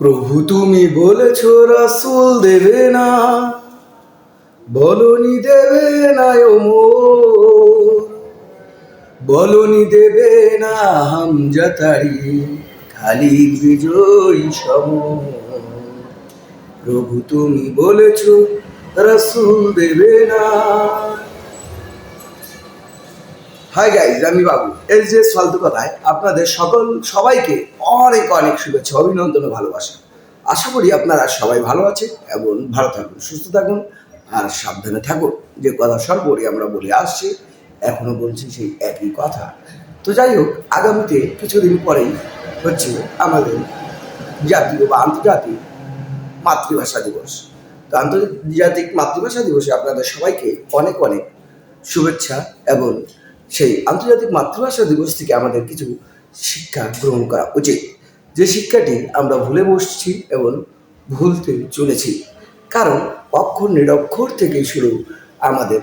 প্রভু তুমি বলেছ, রাসুল দেবে না। বলনি দেবে না ও বলনি দেবে না হাম হামজাতারি খালি বিজয়ী সম প্রভু তুমি বলেছ, রাসুল দেবে না। হাই গাইজ আমি বাবু এস যে ফালতু কথায় আপনাদের সকল, সবাইকে অনেক অনেক শুভেচ্ছা, অভিনন্দন ও ভালোবাসা। আশা করি আপনারা সবাই ভালো আছেন এবং ভালো থাকুন, সুস্থ থাকুন আর সাবধানে থাকুন। যে কথা সর্বরি আমরা বলে আসছি, এখনও বলছি সেই একই কথা। তো যাই হোক, আগামীতে কিছুদিন পরেই হচ্ছে আমাদের জাতীয় বা আন্তর্জাতিক মাতৃভাষা দিবস। তো আন্তর্জাতিক মাতৃভাষা দিবসে আপনাদের সবাইকে অনেক অনেক শুভেচ্ছা এবং সেই আন্তর্জাতিক মাতৃভাষা দিবস থেকে আমাদের কিছু শিক্ষা গ্রহণ করা উচিত। যে শিক্ষাটি আমরা ভুলে বসছি এবং ভুলতে চলেছি। কারণ অক্ষর নিরক্ষর থেকেই শুরু আমাদের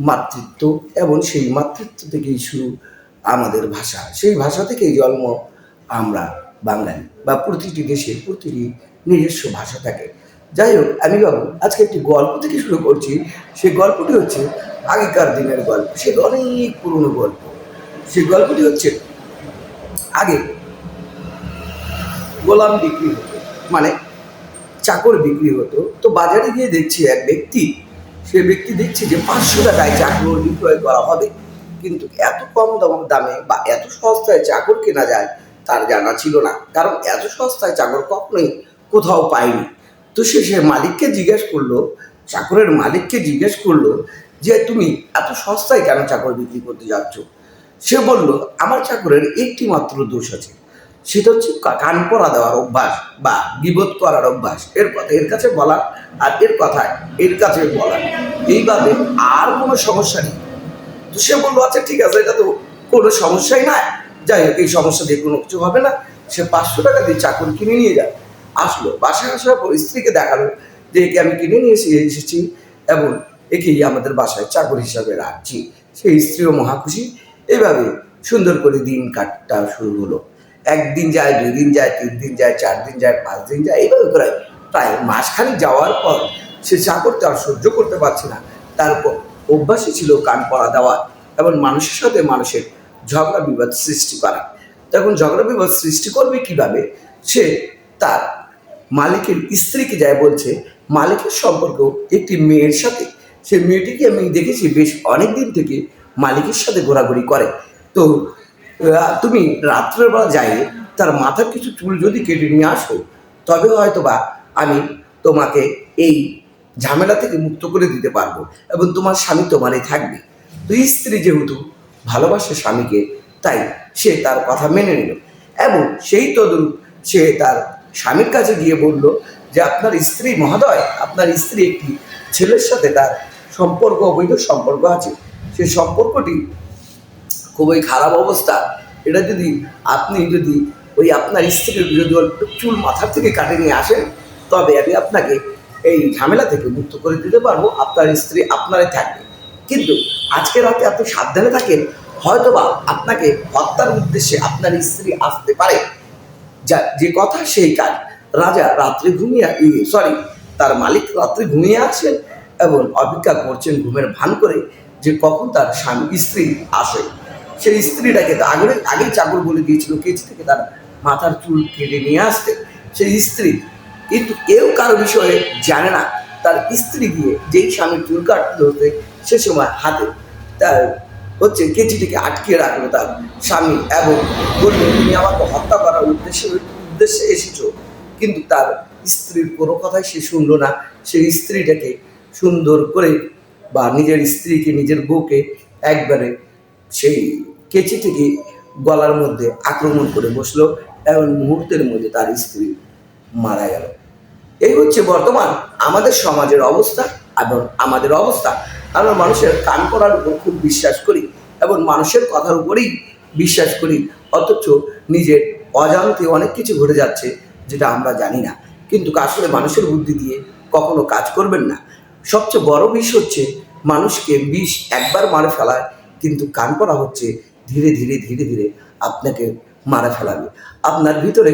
মাতৃত্ব এবং সেই মাতৃত্ব থেকেই শুরু আমাদের ভাষা। সেই ভাষা থেকেই জন্ম আমরা বাঙালি বা প্রতিটি দেশের প্রতিটি নিজস্ব ভাষা থাকে। যাই হোক আমি বাবু আজকে একটি গল্প থেকে শুরু করছি। সেই গল্পটি হচ্ছে আগেকার দিনের গল্প। সে অনেক পুরনো গল্প। সেই গল্পটি হচ্ছে আগে গোলাম বিক্রি হতো মানে চাকর বিক্রি হতো। তো বাজারে গিয়ে দেখছি এক ব্যক্তি সে ব্যক্তি দেখছে যে পাঁচশো টাকায় চাকর বিক্রয় করা হবে। কিন্তু এত কম দাম, দামে বা এত সস্তায় চাকর কেনা যায়, তার জানা ছিল না। কারণ এত সস্তায় চাকর কখনোই কোথাও পায়নি। তো সে সে মালিককে জিজ্ঞেস করল, চাকরের মালিককে জিজ্ঞেস করল যে, তুমি এত সস্তায় কেন চাকর বিক্রি করতে যাচ্ছ? সে বলল, আমার চাকরের একটি মাত্র দোষ আছে। সেটা হচ্ছে কান পরা দেওয়ার অভ্যাস বা গিবত করার অভ্যাস। এর কথা এর কাছে বলা আর এর কথায়, এর কাছে বলা। এইভাবে আর কোনো সমস্যা নেই। তো সে বলল আচ্ছা ঠিক আছে, এটা তো কোনো সমস্যাই নাই যাই হোক, এই সমস্যা দিয়ে কোনো কিছু হবে না। সে পাঁচশো টাকা দিয়ে চাকর কিনে নিয়ে যায়। আসলো। বাসায় আসার পর স্ত্রীকে দেখাল যে একে আমি কিনে নিয়ে এসে এসেছি এবং একেই আমাদের বাসায় চাকর হিসাবে রাখছি। সেই স্ত্রীও মহা খুশি। এইভাবে সুন্দর করে দিন কাটটা শুরু হলো। একদিন যায় দুই দিন যায় তিন দিন যায় চার দিন যায় পাঁচ দিন যায়, এইভাবে করে প্রায় মাসখানেক যাওয়ার পর সে চাকরটা আর সহ্য করতে পারছে না। তারপর অভ্যাসই ছিল কান পড়া দেওয়া এবং মানুষের সাথে মানুষের ঝগড়া বিবাদ সৃষ্টি করা। তখন ঝগড়া বিবাদ সৃষ্টি করবে কীভাবে? সে তার মালিকের স্ত্রীকে যায় বলছে, মালিকের সম্পর্ক একটি মেয়ের সাথে। সে মেয়েটিকে আমি দেখেছি বেশ অনেক দিন থেকে মালিকের সাথে ঘোরাঘুরি করে। তো তুমি রাত্রেবেলা যাই, তার মাথার কিছু চুল যদি কেটে নিয়ে আসো, তবে হয়তো বা আমি তোমাকে এই ঝামেলা থেকে মুক্ত করে দিতে পারব এবং তোমার স্বামী তোমারই থাকবে। তো স্ত্রী যেহেতু ভালোবাসে স্বামীকে, তাই সে তার কথা মেনে নিল এবং সেই তদরূপ সে তার স্বামীর কাছে গিয়ে বলল যে, আপনার স্ত্রী মহোদয়, আপনার স্ত্রী একটি ছেলের সাথে তার সম্পর্ক, অবৈধ সম্পর্ক আছে। সেই সম্পর্কটি খুবই খারাপ অবস্থা। এটা যদি আপনি যদি ওই আপনার স্ত্রীর যদি চুল মাথার থেকে কাটে নিয়ে আসেন, তবে আমি আপনাকে এই ঝামেলা থেকে মুক্ত করে দিতে পারব। আপনার স্ত্রী আপনারই থাকবে। কিন্তু আজকে রাতে আপনি সাবধানে থাকেন, হয়তোবা আপনাকে হত্যার উদ্দেশ্যে আপনার স্ত্রী আসতে পারে। যা, যে কথা সেই কাজ। রাজা রাত্রে ঘুমিয়ে সরি তার মালিক রাত্রে ঘুমিয়ে আছেন এবং অপেক্ষা করছেন ঘুমের ভান করে যে কখন তার স্বামী, স্ত্রী আসে। সেই স্ত্রীটাকে আগে আগেই চাকর বলে দিয়েছিল, কেচি থেকে তার মাথার চুল কেটে নিয়ে আসতে। সেই স্ত্রী, কিন্তু কেউ কারও বিষয়ে জানে না। তার স্ত্রী গিয়ে যেই স্বামীর চুল কাটতে ধরতে সে সময় হাতে তার হচ্ছে কেচিটিকে আটকে রাখল তার স্বামী এবং বলল, তুমি আমাকে হত্যা করার উদ্দেশ্যে উদ্দেশ্যে এসেছ। কিন্তু তার স্ত্রীর কোনো কথাই সে শুনলো না। সেই স্ত্রীটাকে সুন্দর করে বা নিজের স্ত্রীকে, নিজের বউকে একবারে সেই কেচি থেকে গলার মধ্যে আক্রমণ করে বসল এবং মুহূর্তের মধ্যে তার স্ত্রী মারা গেল। এই হচ্ছে বর্তমান আমাদের সমাজের অবস্থা এবং আমাদের অবস্থা। আমরা মানুষের কান করার উপর খুব বিশ্বাস করি এবং মানুষের কথার উপরেই বিশ্বাস করি। অথচ নিজের অজান্তে অনেক কিছু ঘটে যাচ্ছে যেটা আমরা জানি না। কিন্তু আসলে মানুষের বুদ্ধি দিয়ে কখনো কাজ করবেন না। সবচেয়ে বড় বিষ হচ্ছে মানুষকে বিষ একবার মারে ফেলায়, কিন্তু কান করা হচ্ছে ধীরে ধীরে ধীরে ধীরে আপনাকে মারা ফেলাবে। আপনার ভিতরে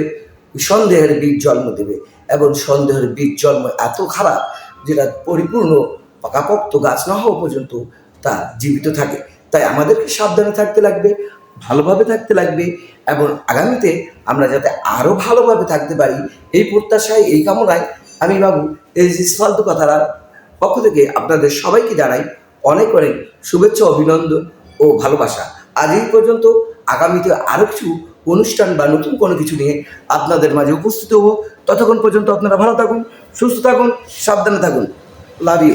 সন্দেহের বীজ জন্ম দেবে এবং সন্দেহের বীজ জন্ম এত খারাপ যেটা পরিপূর্ণ পাকাপোক্ত গাছ না হওয়া পর্যন্ত তা জীবিত থাকে। তাই আমাদেরকে সাবধানে থাকতে লাগবে, ভালোভাবে থাকতে লাগবে এবং আগামীতে আমরা যাতে আরও ভালোভাবে থাকতে পারি, এই প্রত্যাশায়, এই কামনায় আমি বাবু এই যে ফালতু কথাটা পক্ষ থেকে আপনাদের সবাইকে জানাই অনেক অনেক শুভেচ্ছা, অভিনন্দন ও ভালোবাসা। আজ এই পর্যন্ত আগামীতে আরও কিছু অনুষ্ঠান বা নতুন কোনো কিছু নিয়ে আপনাদের মাঝে উপস্থিত হব। ততক্ষণ পর্যন্ত আপনারা ভালো থাকুন, সুস্থ থাকুন, সাবধানে থাকুন। Love you